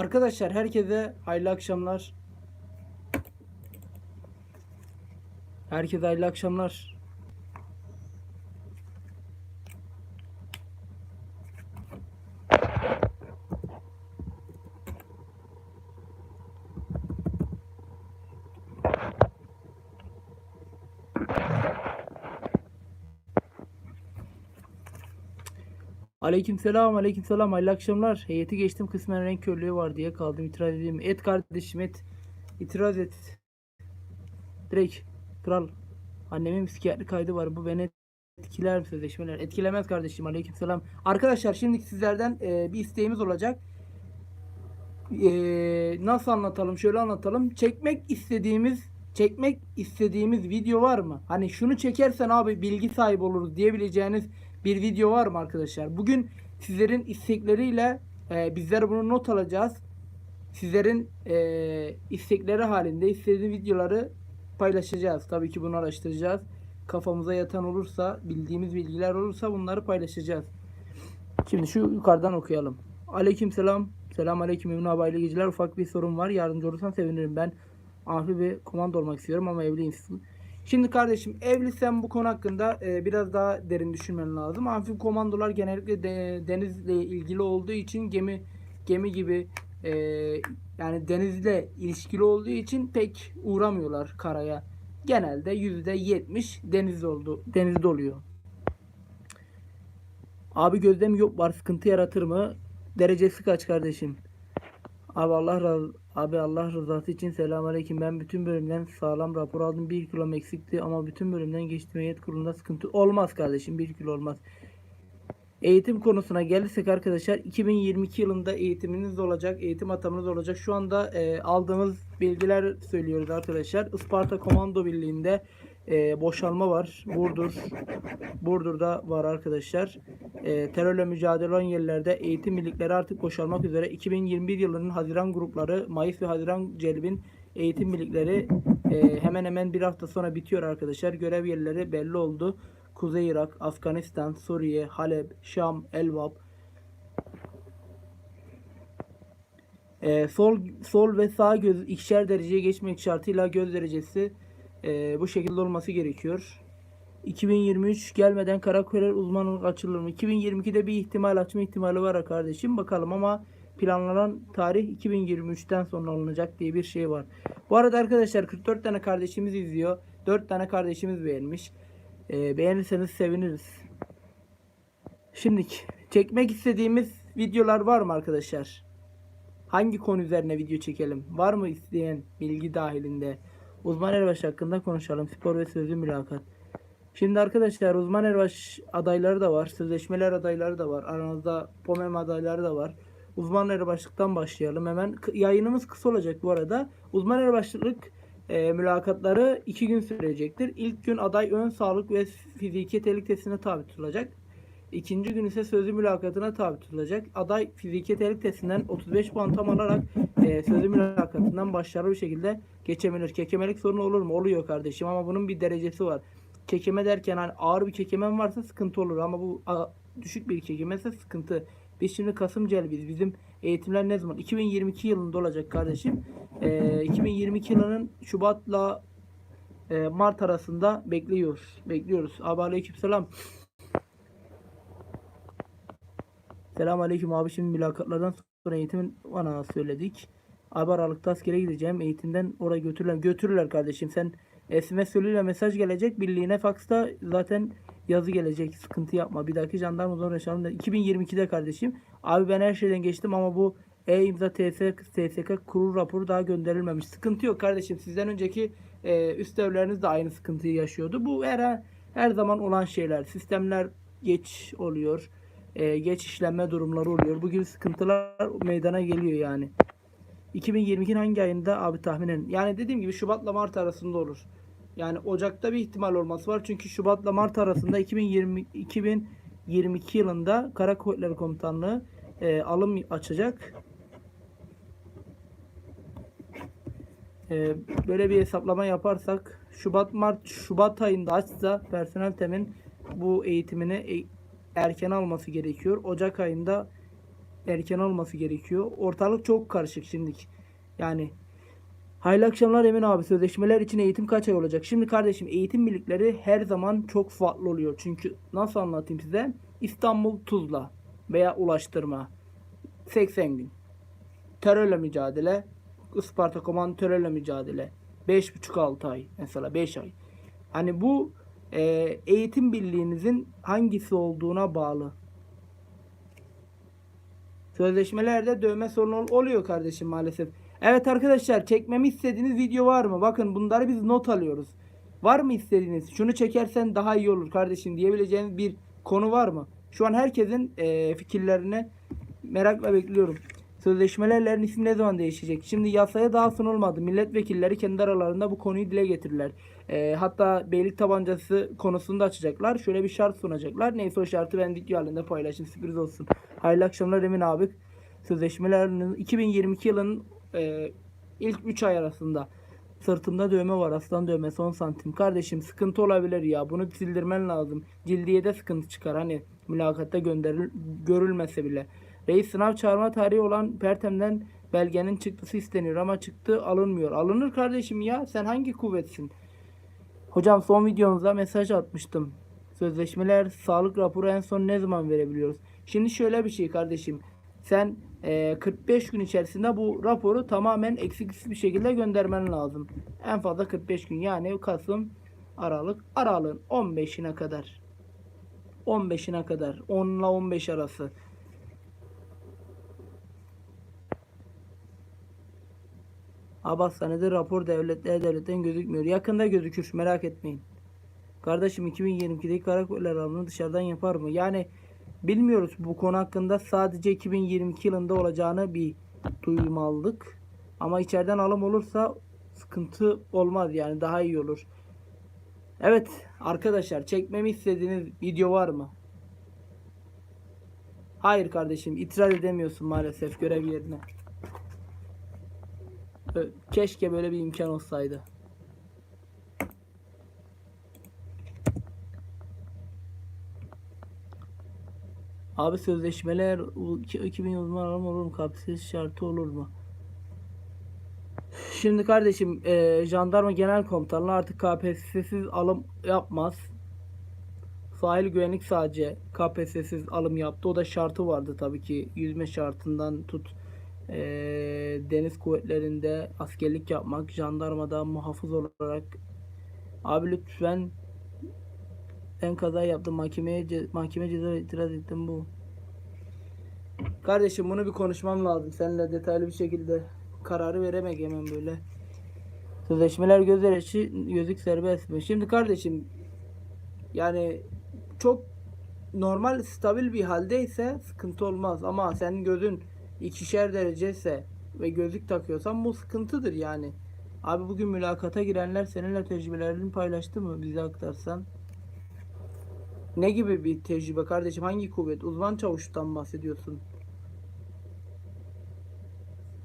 Arkadaşlar herkese hayırlı akşamlar. Herkese hayırlı akşamlar. Aleykümselam, aleykümselam. Hayırlı akşamlar. Heyeti geçtim kısmen renk körlüğü var diye kaldım. İtiraz edeyim. Et kardeşim et. İtiraz et. Direkt kral. Annemin psikiyatri kaydı var. Bu beni etkiler mi sözleşmeler? Etkilemez kardeşim. Aleykümselam. Arkadaşlar şimdi sizlerden e, bir isteğimiz olacak. E, nasıl anlatalım? Şöyle anlatalım. Çekmek istediğimiz çekmek istediğimiz video var mı? Hani şunu çekersen abi bilgi sahibi oluruz diyebileceğiniz bir video var mı arkadaşlar? Bugün sizlerin istekleriyle e, bizler bunu not alacağız. Sizlerin e, istekleri halinde istediğiniz videoları paylaşacağız. Tabii ki bunu araştıracağız. Kafamıza yatan olursa, bildiğimiz bilgiler olursa bunları paylaşacağız. Şimdi şu yukarıdan okuyalım. Aleyküm selam. Selam aleyküm Emin abi geceler. Ufak bir sorun var. Yardımcı olursan sevinirim. Ben amfi bir komando olmak istiyorum ama evliyim. Şimdi kardeşim evlisen bu konu hakkında e, biraz daha derin düşünmen lazım. Amfi komandolar genellikle de, denizle ilgili olduğu için gemi gemi gibi e, yani denizle ilişkili olduğu için pek uğramıyorlar karaya. Genelde %70 deniz oldu denizde oluyor. Abi gözlem yok var sıkıntı yaratır mı? Derecesi kaç kardeşim? Abi Allah razı Abi Allah rızası için selamünaleyküm. Ben bütün bölümden sağlam rapor aldım. 1 kilo eksikti ama bütün bölümden geçtim. Heyet kurulunda sıkıntı olmaz kardeşim. 1 kilo olmaz. Eğitim konusuna gelirsek arkadaşlar 2022 yılında eğitiminiz olacak. Eğitim atamanız olacak. Şu anda e, aldığımız bilgiler söylüyoruz arkadaşlar. Isparta Komando Birliği'nde e, boşalma var. Burdur Burdur'da var arkadaşlar. E, terörle mücadele olan yerlerde eğitim birlikleri artık boşalmak üzere. 2021 yılının Haziran grupları, Mayıs ve Haziran celbin eğitim birlikleri e, hemen hemen bir hafta sonra bitiyor arkadaşlar. Görev yerleri belli oldu. Kuzey Irak, Afganistan, Suriye, Halep, Şam, Elbap, e, sol sol ve sağ göz ikişer dereceye geçmek şartıyla göz derecesi e, bu şekilde olması gerekiyor. 2023 gelmeden Karakoller uzmanlık açılır mı? 2022'de bir ihtimal açma ihtimali var kardeşim. Bakalım ama planlanan tarih 2023'ten sonra alınacak diye bir şey var. Bu arada arkadaşlar 44 tane kardeşimiz izliyor. 4 tane kardeşimiz beğenmiş. Ee, beğenirseniz seviniriz. Şimdi çekmek istediğimiz videolar var mı arkadaşlar? Hangi konu üzerine video çekelim? Var mı isteyen bilgi dahilinde? Uzman erbaş hakkında konuşalım. Spor ve sözlü mülakat. Şimdi arkadaşlar uzman erbaş adayları da var. Sözleşmeler adayları da var. Aranızda POMEM adayları da var. Uzman erbaşlıktan başlayalım. Hemen yayınımız kısa olacak bu arada. Uzman erbaşlık e, mülakatları 2 gün sürecektir. İlk gün aday ön sağlık ve fiziki yeterlilik testine tabi tutulacak. İkinci gün ise sözlü mülakatına tabi tutulacak. Aday fiziki yeterlilik testinden 35 puan tam alarak e, sözlü mülakatından başarılı bir şekilde geçebilir. Kekemelik sorunu olur mu? Oluyor kardeşim ama bunun bir derecesi var. Kekeme derken hani ağır bir kekemen varsa sıkıntı olur ama bu a, düşük bir kekemese sıkıntı. Biz şimdi Kasım Celbiz. Bizim eğitimler ne zaman? 2022 yılında olacak kardeşim. E, 2022 yılının Şubat'la e, Mart arasında bekliyoruz. Bekliyoruz. Abi aleykümselam. Selam aleyküm abi şimdi mülakatlardan sonra eğitimin bana söyledik. Abi Aralık'ta askere gideceğim. Eğitimden oraya götürürler. Götürürler kardeşim. Sen SMS yoluyla mesaj gelecek. Birliğine faksta zaten yazı gelecek. Sıkıntı yapma. Bir dahaki jandarma zor yaşanım. 2022'de kardeşim. Abi ben her şeyden geçtim ama bu e-imza TS, TSK kurul raporu daha gönderilmemiş. Sıkıntı yok kardeşim. Sizden önceki e, üst devleriniz de aynı sıkıntıyı yaşıyordu. Bu her her zaman olan şeyler. Sistemler geç oluyor. E, geç işlenme durumları oluyor. Bu gibi sıkıntılar meydana geliyor yani. 2022'nin hangi ayında abi tahminen? Yani dediğim gibi Şubat'la Mart arasında olur. Yani Ocak'ta bir ihtimal olması var. Çünkü Şubat'la Mart arasında 2020 2022 yılında Kara Kuvvetleri Komutanlığı e, alım açacak. E, böyle bir hesaplama yaparsak Şubat Mart Şubat ayında açsa personel temin bu eğitimini e- erken alması gerekiyor. Ocak ayında erken olması gerekiyor. Ortalık çok karışık şimdilik. Yani Hayırlı akşamlar Emin abi. Sözleşmeler için eğitim kaç ay olacak? Şimdi kardeşim eğitim birlikleri her zaman çok farklı oluyor. Çünkü nasıl anlatayım size? İstanbul Tuzla veya ulaştırma 80 gün. Terörle mücadele Isparta Komando terörle mücadele 5,5-6 ay mesela 5 ay. Hani bu e, eğitim birliğinizin hangisi olduğuna bağlı. Sözleşmelerde dövme sorunu ol- oluyor kardeşim maalesef. Evet arkadaşlar çekmemi istediğiniz video var mı? Bakın bunları biz not alıyoruz. Var mı istediğiniz? Şunu çekersen daha iyi olur kardeşim diyebileceğiniz bir konu var mı? Şu an herkesin eee, fikirlerini merakla bekliyorum. Sözleşmelerlerin ismi ne zaman değişecek? Şimdi yasaya daha sunulmadı. Milletvekilleri kendi aralarında bu konuyu dile getirirler. Eee, hatta beylik tabancası konusunu da açacaklar. Şöyle bir şart sunacaklar. Neyse o şartı ben video halinde paylaşayım. Sürpriz olsun. Hayırlı akşamlar Emin abi. Sözleşmelerinin 2022 yılının eee, ilk 3 ay arasında sırtımda dövme var. Aslan dövmesi 10 santim. Kardeşim sıkıntı olabilir ya. Bunu sildirmen lazım. Cildiyede sıkıntı çıkar. Hani mülakatta gönderil görülmese bile. Reis sınav çağırma tarihi olan Pertem'den belgenin çıktısı isteniyor ama çıktı alınmıyor. Alınır kardeşim ya. Sen hangi kuvvetsin? Hocam son videomuzda mesaj atmıştım. Sözleşmeler, sağlık raporu en son ne zaman verebiliyoruz? Şimdi şöyle bir şey kardeşim. Sen eee, 45 gün içerisinde bu raporu tamamen eksiksiz bir şekilde göndermen lazım. En fazla 45 gün yani Kasım, Aralık, Aralık'ın 15'ine kadar. 15'ine kadar. 10 ile 15 arası. Abi hastanede rapor devletlere devletten gözükmüyor. Yakında gözükür merak etmeyin. Kardeşim 2022'deki karakoller alımını dışarıdan yapar mı? Yani bilmiyoruz bu konu hakkında sadece 2022 yılında olacağını bir duyum aldık. Ama içeriden alım olursa sıkıntı olmaz yani daha iyi olur. Evet arkadaşlar çekmemi istediğiniz video var mı? Hayır kardeşim itiraz edemiyorsun maalesef görev yerine. Keşke böyle bir imkan olsaydı. Abi sözleşmeler u- iki- 2000 uzman alım olur mu? Kapsız şartı olur mu? Şimdi kardeşim eee, jandarma genel komutanlığı artık KPSS'siz alım yapmaz. Sahil güvenlik sadece KPSS'siz alım yaptı. O da şartı vardı tabii ki. Yüzme şartından tut eee, deniz kuvvetlerinde askerlik yapmak, jandarmada muhafız olarak. Abi lütfen ben kaza yaptım. Mahkemeye ce- mahkeme ceza itiraz ettim bu. Kardeşim bunu bir konuşmam lazım seninle detaylı bir şekilde. Kararı veremek hemen böyle. Sözleşmeler göz arası gözük serbest mi? Şimdi kardeşim yani çok normal stabil bir haldeyse sıkıntı olmaz ama senin gözün ikişer derece ise ve gözlük takıyorsan bu sıkıntıdır yani. Abi bugün mülakata girenler seninle tecrübelerini paylaştı mı bize aktarsan? Ne gibi bir tecrübe kardeşim? Hangi kuvvet? Uzman çavuştan bahsediyorsun.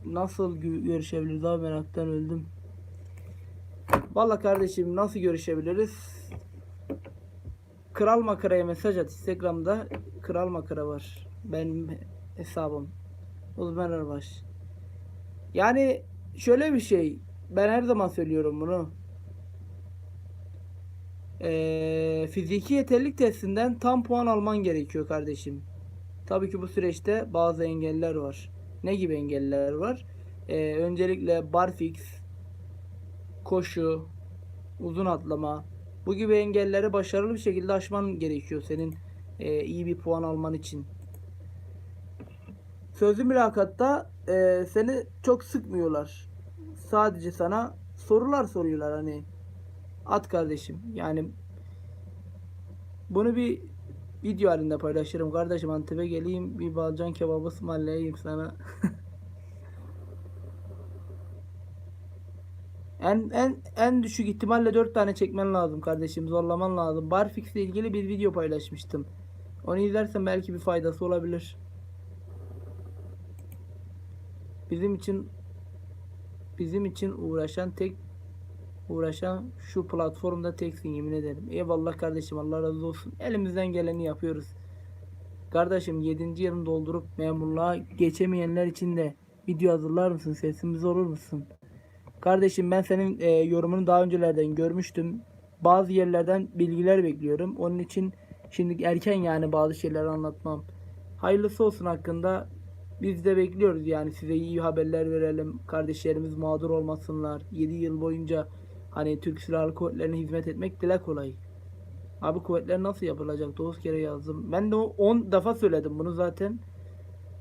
Nasıl gö- görüşebiliriz abi meraktan öldüm. Valla kardeşim nasıl görüşebiliriz? Kral Makara'ya mesaj at. Instagram'da Kral Makara var. Benim hesabım. Uzman Erbaş. Yani şöyle bir şey. Ben her zaman söylüyorum bunu. Ee, fiziki yeterlilik testinden tam puan alman gerekiyor kardeşim. Tabii ki bu süreçte bazı engeller var. Ne gibi engeller var? Ee, öncelikle barfix, koşu, uzun atlama bu gibi engelleri başarılı bir şekilde aşman gerekiyor senin e, iyi bir puan alman için. Sözlü mülakatta e, seni çok sıkmıyorlar. Sadece sana sorular soruyorlar hani. At kardeşim. Yani bunu bir video halinde paylaşırım. Kardeşim Antep'e geleyim bir balcan kebabı ısmarlayayım sana. En en en düşük ihtimalle 4 tane çekmen lazım kardeşim. Zorlaman lazım. Barfix ile ilgili bir video paylaşmıştım. Onu izlersen belki bir faydası olabilir. Bizim için bizim için uğraşan tek uğraşan şu platformda teksin yemin ederim. Eyvallah kardeşim Allah razı olsun. Elimizden geleni yapıyoruz. Kardeşim 7. yılını doldurup memurluğa geçemeyenler için de video hazırlar mısın? Sesimiz olur musun? Kardeşim ben senin e, yorumunu daha öncelerden görmüştüm. Bazı yerlerden bilgiler bekliyorum. Onun için şimdi erken yani bazı şeyleri anlatmam. Hayırlısı olsun hakkında. Biz de bekliyoruz yani size iyi haberler verelim. Kardeşlerimiz mağdur olmasınlar. 7 yıl boyunca hani Türk Silahlı Kuvvetleri'ne hizmet etmek dile kolay. Abi kuvvetler nasıl yapılacak? 9 kere yazdım. Ben de 10 defa söyledim bunu zaten.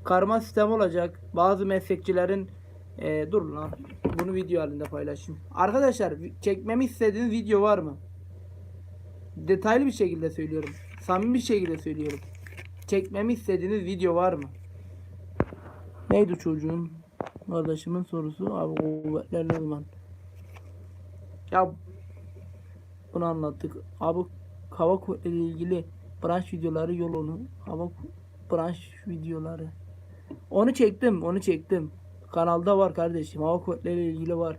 Karma sistem olacak. Bazı meslekçilerin e, dur lan. Bunu video halinde paylaşayım. Arkadaşlar çekmemi istediğiniz video var mı? Detaylı bir şekilde söylüyorum. Samimi bir şekilde söylüyorum. Çekmemi istediğiniz video var mı? Neydi çocuğun? Kardeşimin sorusu. Abi kuvvetler ne zaman? Ya bunu anlattık. Abi hava kuvvetleri ilgili branş videoları yol onu. Hava branş videoları. Onu çektim, onu çektim. Kanalda var kardeşim. Hava kuvvetleri ilgili var.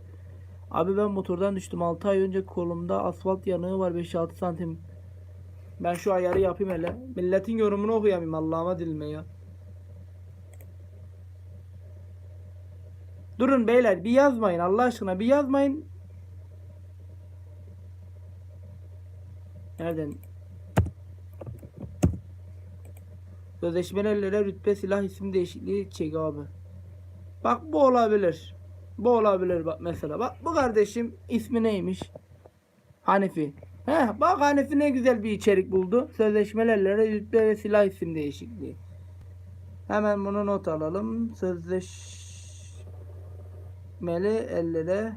Abi ben motordan düştüm. 6 ay önce kolumda asfalt yanığı var 5-6 santim. Ben şu ayarı yapayım hele. Milletin yorumunu okuyamayayım Allah'ıma dilime ya. Durun beyler bir yazmayın Allah aşkına bir yazmayın. Nereden? Sözleşmelere rütbe silah isim değişikliği çek abi. Bak bu olabilir. Bu olabilir bak mesela. Bak bu kardeşim ismi neymiş? Hanifi. Heh, bak Hanifi ne güzel bir içerik buldu. Sözleşmelerle rütbe ve silah isim değişikliği. Hemen bunu not alalım. Sözleşmeli ellere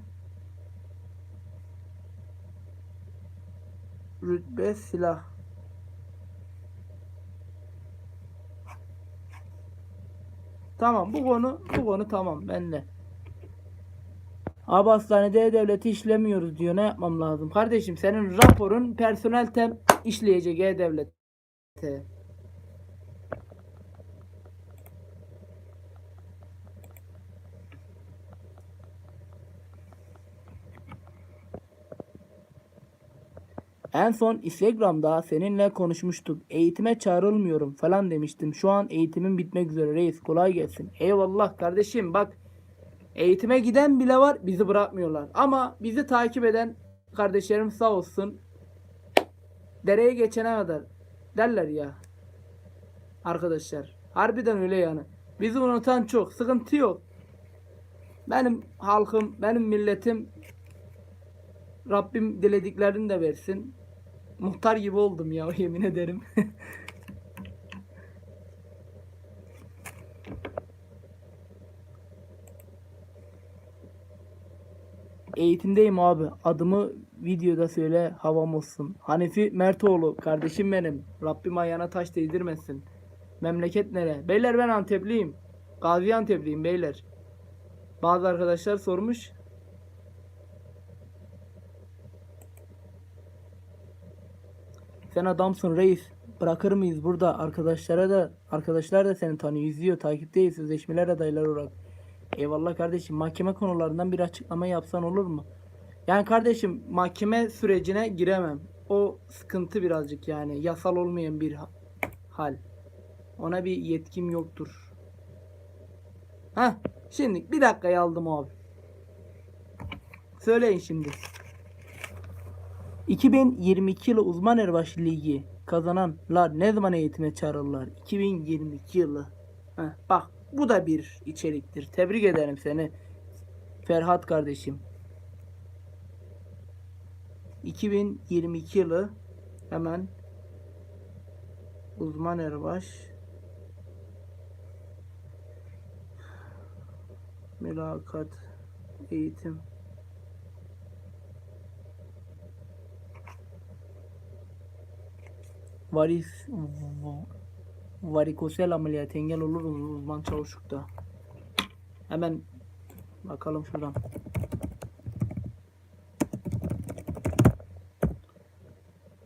rütbe silah. Tamam bu konu bu konu tamam bende. Abi hastanede devleti işlemiyoruz diyor. Ne yapmam lazım? Kardeşim senin raporun personel tem işleyecek e-devlete. En son Instagram'da seninle konuşmuştuk. Eğitime çağrılmıyorum falan demiştim. Şu an eğitimim bitmek üzere reis. Kolay gelsin. Eyvallah kardeşim bak. Eğitime giden bile var bizi bırakmıyorlar. Ama bizi takip eden kardeşlerim sağ olsun. Dereye geçene kadar derler ya. Arkadaşlar. Harbiden öyle yani. Bizi unutan çok. Sıkıntı yok. Benim halkım, benim milletim Rabbim dilediklerini de versin. Muhtar gibi oldum ya yemin ederim. Eğitimdeyim abi. Adımı videoda söyle havam olsun. Hanefi Mertoğlu kardeşim benim. Rabbim ayağına taş değdirmesin. Memleket nere? Beyler ben Antepliyim. Gaziantep'liyim beyler. Bazı arkadaşlar sormuş. Sen adamsın reis. Bırakır mıyız burada? Arkadaşlara da arkadaşlar da seni tanıyor, izliyor, takipteyiz. Sözleşmeler adaylar olarak. Eyvallah kardeşim. Mahkeme konularından bir açıklama yapsan olur mu? Yani kardeşim mahkeme sürecine giremem. O sıkıntı birazcık yani. Yasal olmayan bir ha- hal. Ona bir yetkim yoktur. Ha, şimdi bir dakikaya aldım abi. Söyleyin şimdi. 2022 yılı uzman erbaşı ligi kazananlar ne zaman eğitime çağrılırlar? 2022 yılı. Heh, bak bu da bir içeriktir. Tebrik ederim seni Ferhat kardeşim. 2022 yılı hemen uzman erbaş mülakat eğitim varis varikosel ameliyatı engel olur uzman çavuşlukta. Hemen bakalım şuradan.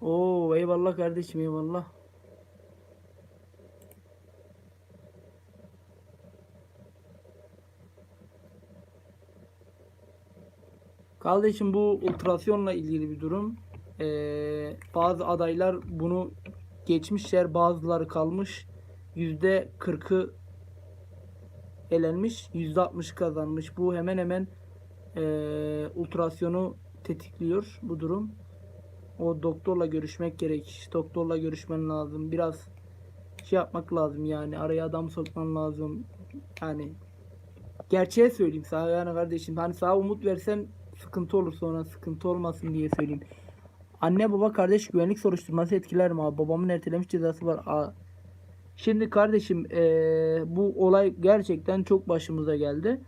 Oo eyvallah kardeşim eyvallah. Kardeşim bu ultrasyonla ilgili bir durum. Ee, bazı adaylar bunu geçmişler, bazıları kalmış. yüzde 40'ı elenmiş, yüzde 60 kazanmış. Bu hemen hemen eee ultrasyonu tetikliyor bu durum. O doktorla görüşmek gerek. Doktorla görüşmen lazım. Biraz şey yapmak lazım yani. Araya adam sokman lazım. Yani gerçeğe söyleyeyim sana yani kardeşim. Hani sana umut versem sıkıntı olur sonra sıkıntı olmasın diye söyleyeyim. Anne baba kardeş güvenlik soruşturması etkiler mi? Babamın ertelemiş cezası var. Aa. Şimdi kardeşim eee, bu olay gerçekten çok başımıza geldi.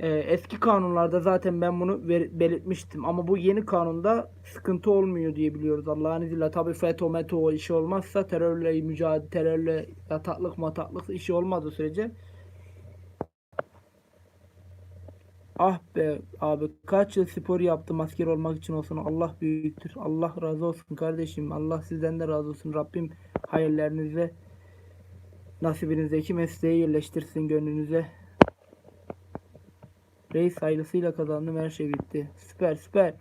Eee, eski kanunlarda zaten ben bunu ver- belirtmiştim ama bu yeni kanunda sıkıntı olmuyor diye biliyoruz Allah'ın izniyle. Tabii FETÖ, METO işi olmazsa terörle mücadele, terörle yataklık mataklık işi olmadığı sürece Ah be abi kaç yıl spor yaptım asker olmak için olsun Allah büyüktür. Allah razı olsun kardeşim. Allah sizden de razı olsun. Rabbim hayallerinize nasibinizdeki mesleği yerleştirsin gönlünüze. Reis hayırlısıyla kazandım her şey bitti. Süper süper.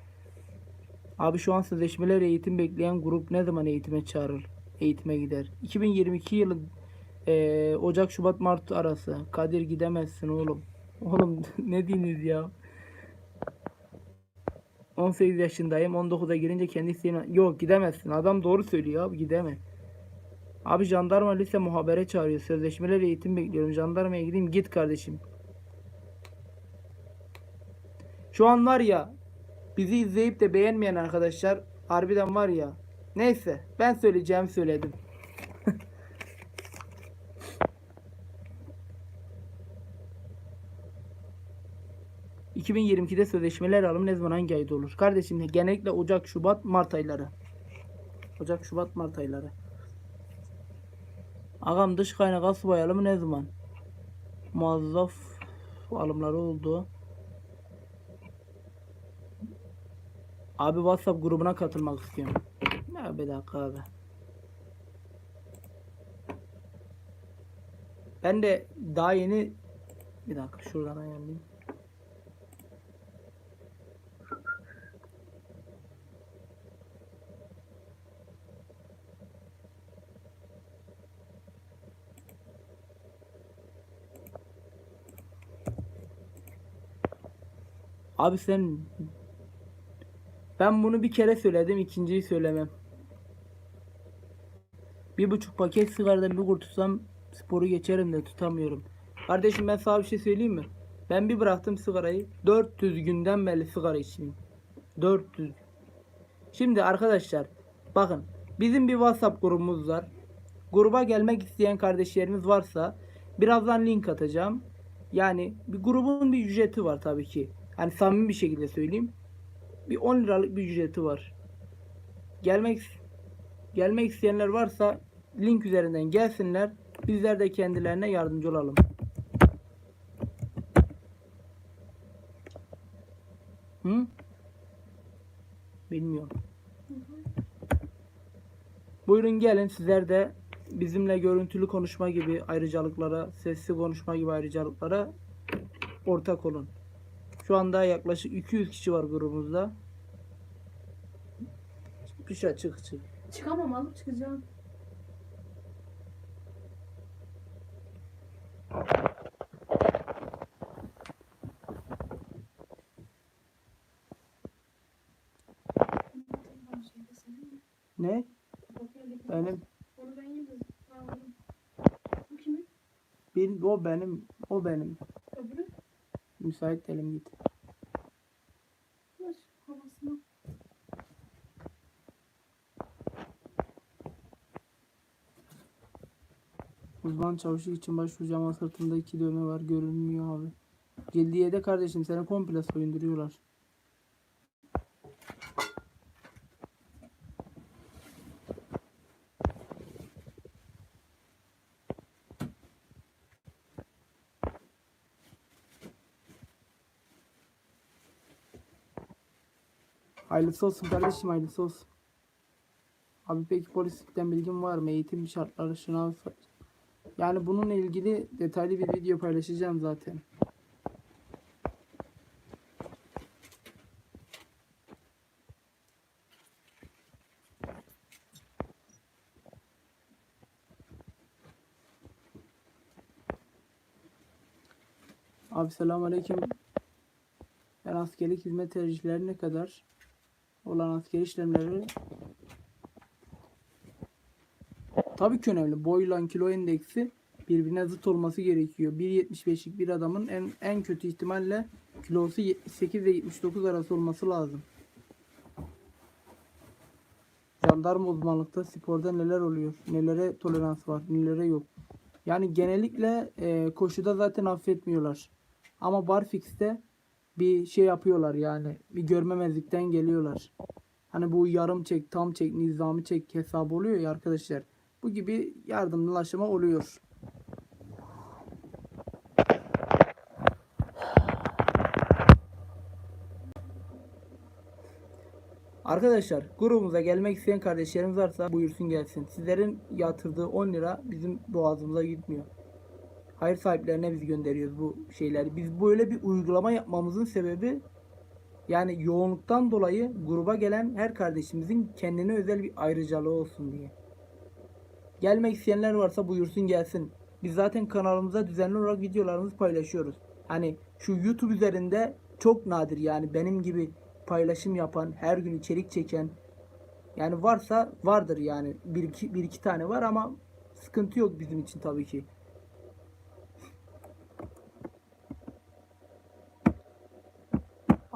Abi şu an sözleşmeler eğitim bekleyen grup ne zaman eğitime çağırır? Eğitime gider. 2022 yılı eee, Ocak Şubat Mart arası. Kadir gidemezsin oğlum. Oğlum ne diyorsunuz ya? 18 yaşındayım. 19'a girince kendi isteğine... Yok gidemezsin. Adam doğru söylüyor abi gideme. Abi jandarma lise muhabere çağırıyor. Sözleşmeler eğitim bekliyorum. Jandarmaya gideyim. Git kardeşim. Şu an var ya bizi izleyip de beğenmeyen arkadaşlar harbiden var ya. Neyse ben söyleyeceğim söyledim. ...2022'de sözleşmeler alımı ne zaman hangi ayda olur? Kardeşim genellikle Ocak, Şubat, Mart ayları. Ocak, Şubat, Mart ayları. Ağam dış kaynak asubay alımı ne zaman? Muazzaf alımları oldu. Abi WhatsApp grubuna katılmak istiyorum. Ya bir dakika abi. Ben de daha yeni bir dakika şuradan ayarlayayım. Abi sen ben bunu bir kere söyledim, ikinciyi söylemem. Bir buçuk paket sigaradan bir kurtulsam sporu geçerim de tutamıyorum. Kardeşim ben sana bir şey söyleyeyim mi? Ben bir bıraktım sigarayı. 400 günden beri sigara içmiyorum. 400. Şimdi arkadaşlar bakın bizim bir WhatsApp grubumuz var. Gruba gelmek isteyen kardeşlerimiz varsa birazdan link atacağım. Yani bir grubun bir ücreti var tabii ki. Hani samimi bir şekilde söyleyeyim bir 10 liralık bir ücreti var. Gelmek gelmek isteyenler varsa link üzerinden gelsinler. Bizler de kendilerine yardımcı olalım. Hı? Bilmiyorum. Buyurun gelin sizler de bizimle görüntülü konuşma gibi ayrıcalıklara, sesli konuşma gibi ayrıcalıklara ortak olun. Şu anda yaklaşık 200 kişi var grubumuzda. Dışarı çık çık. Çıkamam alıp çıkacağım. Ne? Benim Onu ben yedim. Bu kimin? bir o benim o benim. Öbürü? Müsait değilim git. Uzman çavuşluk için başvuracağım ama sırtımda iki dövme var görünmüyor abi. Cildiye de kardeşim seni komple soyunduruyorlar. Hayırlısı olsun kardeşim hayırlısı olsun. Abi peki polislikten bilgin var mı? Eğitim şartları şınav yani bununla ilgili detaylı bir video paylaşacağım zaten. Abi selamun aleyküm. Ben askerlik hizmet tercihleri ne kadar? Olan askeri işlemleri tabii ki önemli. Boyla kilo endeksi birbirine zıt olması gerekiyor. 1.75'lik bir adamın en en kötü ihtimalle kilosu 78 ve 79 arası olması lazım. Jandarma uzmanlıkta sporda neler oluyor? Nelere tolerans var? Nelere yok? Yani genellikle e, koşuda zaten affetmiyorlar. Ama barfix'te bir şey yapıyorlar yani. Bir görmemezlikten geliyorlar. Hani bu yarım çek, tam çek, nizami çek hesabı oluyor ya arkadaşlar. Bu gibi yardımlaşma oluyor. Arkadaşlar grubumuza gelmek isteyen kardeşlerimiz varsa buyursun gelsin. Sizlerin yatırdığı 10 lira bizim boğazımıza gitmiyor. Hayır sahiplerine biz gönderiyoruz bu şeyleri. Biz böyle bir uygulama yapmamızın sebebi yani yoğunluktan dolayı gruba gelen her kardeşimizin kendine özel bir ayrıcalığı olsun diye. Gelmek isteyenler varsa buyursun gelsin. Biz zaten kanalımıza düzenli olarak videolarımızı paylaşıyoruz. Hani şu YouTube üzerinde çok nadir yani benim gibi paylaşım yapan, her gün içerik çeken yani varsa vardır yani bir iki, bir iki tane var ama sıkıntı yok bizim için tabii ki.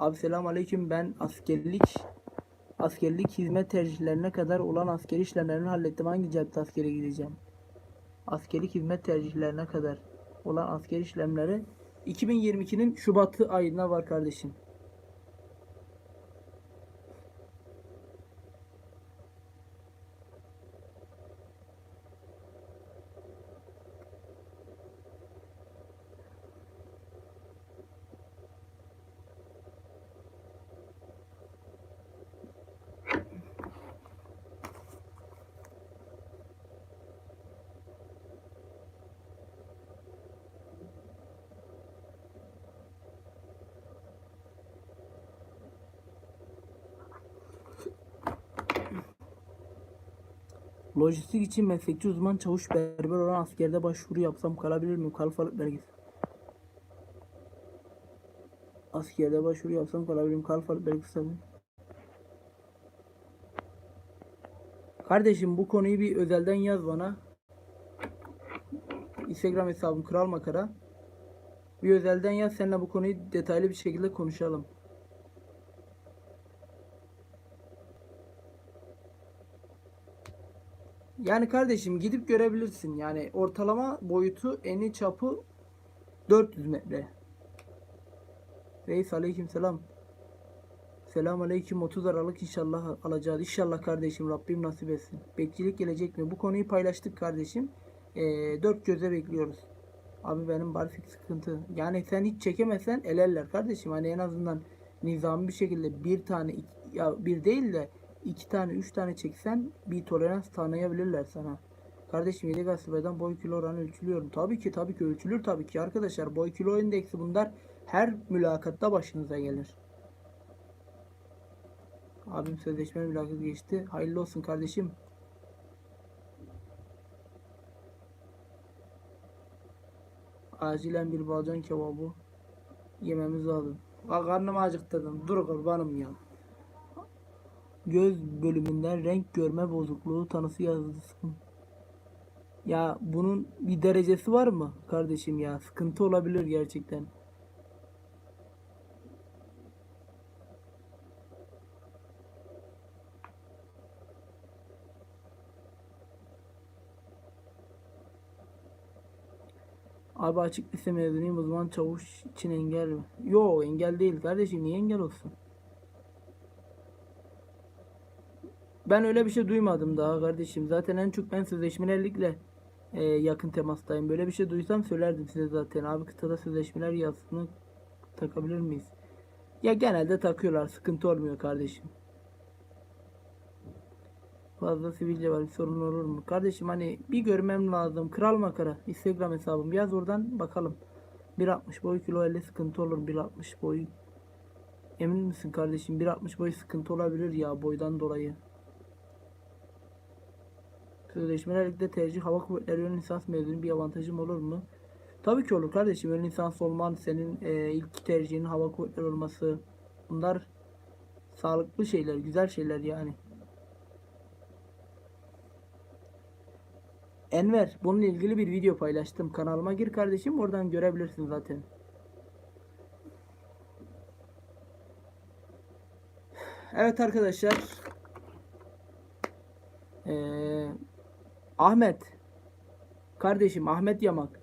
Abi selam aleyküm ben askerlik askerlik hizmet tercihlerine kadar olan askeri işlemlerini hallettim. Hangi cadde askere gideceğim? Askerlik hizmet tercihlerine kadar olan askeri işlemleri 2022'nin Şubat'ı ayında var kardeşim. Lojistik için meslekçi uzman çavuş berber olan askerde başvuru yapsam kalabilir miyim? Kalfalık belgesi. Askerde başvuru yapsam kalabilir miyim? Kalfalık belgesi tabii. Kardeşim bu konuyu bir özelden yaz bana. Instagram hesabım Kral Makara. Bir özelden yaz seninle bu konuyu detaylı bir şekilde konuşalım. Yani kardeşim gidip görebilirsin. Yani ortalama boyutu eni çapı 400 metre. Reis aleyküm selam. Selam aleyküm 30 Aralık inşallah alacağız. İnşallah kardeşim Rabbim nasip etsin. Bekçilik gelecek mi? Bu konuyu paylaştık kardeşim. Ee, dört göze bekliyoruz. Abi benim barfik sıkıntı. Yani sen hiç çekemezsen elerler kardeşim. Hani en azından nizami bir şekilde bir tane iki- ya bir değil de iki tane üç tane çeksen bir tolerans tanıyabilirler sana. Kardeşim yedek asibeden boy kilo oranı ölçülüyorum. Tabii ki tabii ki ölçülür tabii ki arkadaşlar. Boy kilo endeksi bunlar her mülakatta başınıza gelir. Abim sözleşme mülakatı geçti. Hayırlı olsun kardeşim. Acilen bir balcan kebabı yememiz lazım. Aa, karnım acıktırdım. Dur kurbanım ya. Göz bölümünden renk görme bozukluğu tanısı yazdı. Ya bunun bir derecesi var mı kardeşim ya? Sıkıntı olabilir gerçekten. Abi açık lise mezunuyum o zaman çavuş için engel mi? Yo engel değil kardeşim niye engel olsun? Ben öyle bir şey duymadım daha kardeşim. Zaten en çok ben sözleşmelerlikle e, yakın temastayım. Böyle bir şey duysam söylerdim size zaten. Abi kıtada sözleşmeler yazısını takabilir miyiz? Ya genelde takıyorlar. Sıkıntı olmuyor kardeşim. Fazla sivilce var. Bir sorun olur mu? Kardeşim hani bir görmem lazım. Kral Makara. Instagram hesabım. Yaz oradan bakalım. 1.60 boy kilo 50 sıkıntı olur. 1.60 boy. Emin misin kardeşim? 1.60 boy sıkıntı olabilir ya boydan dolayı. Sözleşmelerlikte tercih hava kuvvetleri yön lisans mezunu bir avantajım olur mu? Tabii ki olur kardeşim. Ön lisans olman, senin e, ilk tercihin hava kuvvetleri olması. Bunlar sağlıklı şeyler, güzel şeyler yani. Enver, bununla ilgili bir video paylaştım. Kanalıma gir kardeşim, oradan görebilirsin zaten. Evet arkadaşlar. Ee, Ahmet. Kardeşim Ahmet Yamak.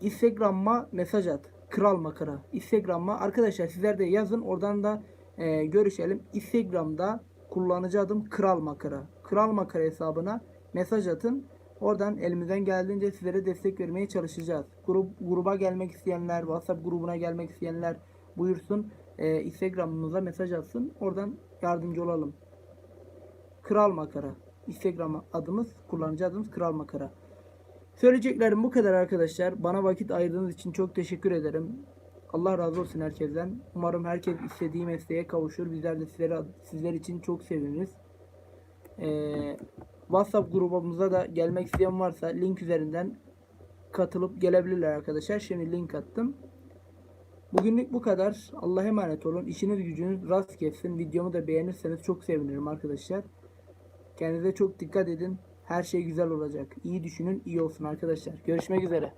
Instagram'ma mesaj at. Kral Makara. Instagram'ma arkadaşlar sizler de yazın oradan da e, görüşelim. Instagram'da kullanıcı adım Kral Makara. Kral Makara hesabına mesaj atın. Oradan elimizden geldiğince sizlere destek vermeye çalışacağız. Grup gruba gelmek isteyenler, WhatsApp grubuna gelmek isteyenler buyursun. E, Instagram'ımıza mesaj atsın. Oradan yardımcı olalım. Kral Makara. Instagram adımız, kullanıcı adımız Kral Makara. Söyleyeceklerim bu kadar arkadaşlar. Bana vakit ayırdığınız için çok teşekkür ederim. Allah razı olsun herkesten. Umarım herkes istediği mesleğe kavuşur. Bizler de sizlere, sizler için çok seviniriz. Ee, WhatsApp grubumuza da gelmek isteyen varsa link üzerinden katılıp gelebilirler arkadaşlar. Şimdi link attım. Bugünlük bu kadar. Allah'a emanet olun. İşiniz gücünüz rast gelsin. Videomu da beğenirseniz çok sevinirim arkadaşlar. Kendinize çok dikkat edin. Her şey güzel olacak. İyi düşünün, iyi olsun arkadaşlar. Görüşmek üzere.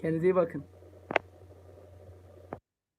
Kendinize iyi bakın.